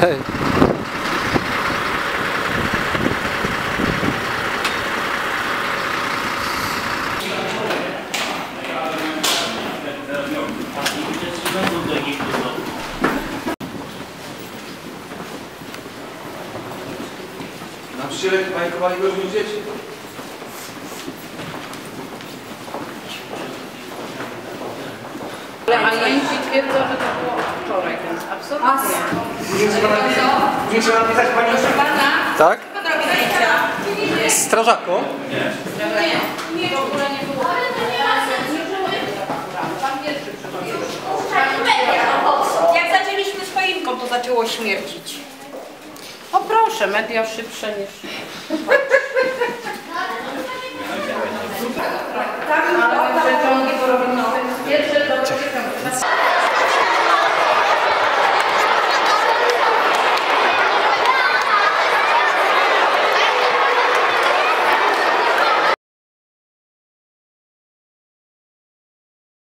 Hej. Nauczyciele bajkowali go, że nie dzieci. Ale alienci twierdzą, że to było wczoraj, absolutnie. Nie trzeba nie trzeba napisać pani Pana, Tak? Strażaku? Nie, nie, w ogóle nie było. Pan pierwszy przychodził. Jak zaczęliśmy z choinką, to zaczęło śmierdzić. O proszę, media szybsze niż...